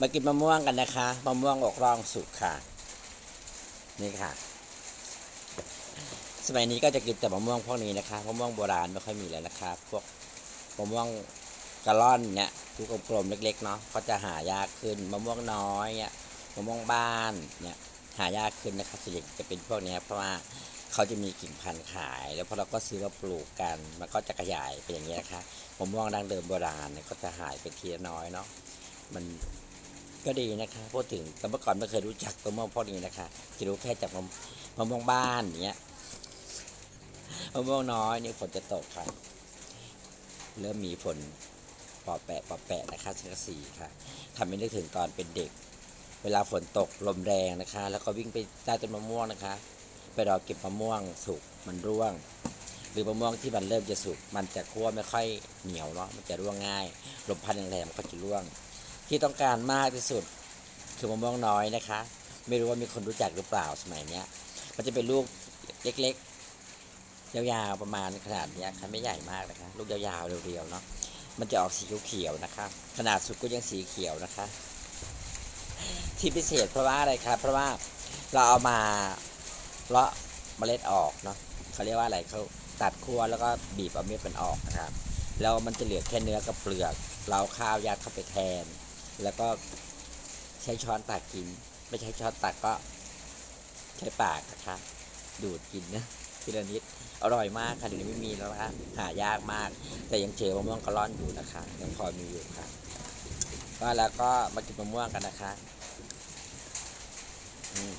มากินมะม่วงกันนะคะ มะม่วงอกร่องสุกค่ะ นี่ค่ะ สมัยนี้ก็จะกินแต่มะม่วงพวกนี้นะคะมะม่วงโบราณไม่ค่อยมีแล้วนะคะพวกมะม่วงกะล่อนเนี่ยลูกกลมๆเล็กๆเนาะก็จะหายากขึ้นมะม่วงน้อยเนี่ยมะม่วงบ้านเนี่ยหายากขึ้นนะคะส่วนใหญ่จะเป็นพวกนี้เพราะว่าเขาจะมีกิ่งพันธุ์ขาย แล้วพอเราก็ซื้อมาปลูกกัน มันก็จะขยายเป็นอย่างนี้ยนะคะมะม่วงดั้งเดิมโบราณเนี่ยก็จะหายไปทีละน้อยเนาะมัน ก็ดีนะคะพูดถึงแต่เมื่อก่อนไม่เคยรู้จักมะม่วงพวกนี้นะคะจะรู้แค่จากมะมะม่วงบ้านอย่างเงี้ยมะม่วงน้อยนี่ฝนจะตกค่ะ เริ่มมีฝนปอแปะปอแปะนะคะสักสีค่ะทำให้นึกถึงตอนเป็นเด็ก เวลาฝนตกลมแรงนะคะ แล้วก็วิ่งไปใต้ต้นมะม่วงนะคะ ไปรอเก็บมะม่วงสุกมันร่วง หรือมะม่วงที่มันเริ่มจะสุกมันจะคั่วไม่ค่อยเหนียวเนาะมันจะร่วงง่าย ลมพัดแรงๆมันก็จะร่วง ที่ต้องการมากที่สุดคือมะม่วงน้อยนะคะ ไม่รู้ว่ามีคนรู้จักหรือเปล่าสมัยเนี้ย มันจะเป็นลูกเล็กๆ ยาวๆประมาณขนาดนี้ค่ะไม่ใหญ่มากนะคะ ลูกยาวๆเรียวๆเนาะมันจะออกสีเขียวๆนะคะ ขนาดสุดก็ยังสีเขียวนะคะ ที่พิเศษเพราะว่าอะไรครับเพราะว่าเราเอามาเลาะเมล็ดออกเนาะเขาเรียกว่าอะไรเขาตัดขั้วแล้วก็บีบเอาเม็ดมันออกนะครับแล้วมันจะเหลือแค่เนื้อกับเปลือก เราเอาข้าวยัดเข้าไปแทน แล้วก็ใช้ช้อนตักกิน ไม่ใช้ช้อนตักก็ใช้ปากนะคะดูดกินนะทีละนิดอร่อยมากค่ะเดี๋ยวนี้ไม่มีแล้วนะหายากมาก แต่ยังเจอมะม่วงกะล่อนอยู่นะคะยังพอมีอยู่ค่ะก็แล้วก็มากินมะม่วงกันนะคะอืม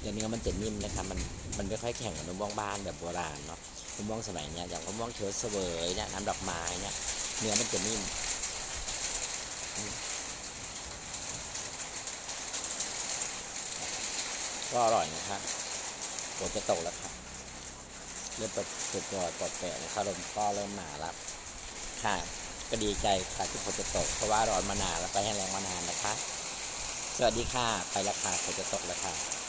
เดี๋ยวเนื้อมันจะนิ่มนะคะมันมันไม่ค่อยแข็งเหมือนมะม่วงบ้านแบบโบราณเนาะมะม่วงสมัยเนี้ยอย่างมะม่วงเขียวเสวยเนี่ยน้ำดอกไม้เนี่ยเนื้อมันจะนิ่ม ก็อร่อยนะครับฝนจะตกแล้วครับเริ่มเปิดเปิดตัวปลดแปะนะครับลมก็เริ่มหนาแล้วค่ะก็ดีใจค่ะที่ฝนจะตก เพราะว่าร้อนมานานแล้วไปแห้งแรงมานานนะคะ สวัสดีค่ะ ไปแล้วค่ะฝนจะตกแล้วค่ะ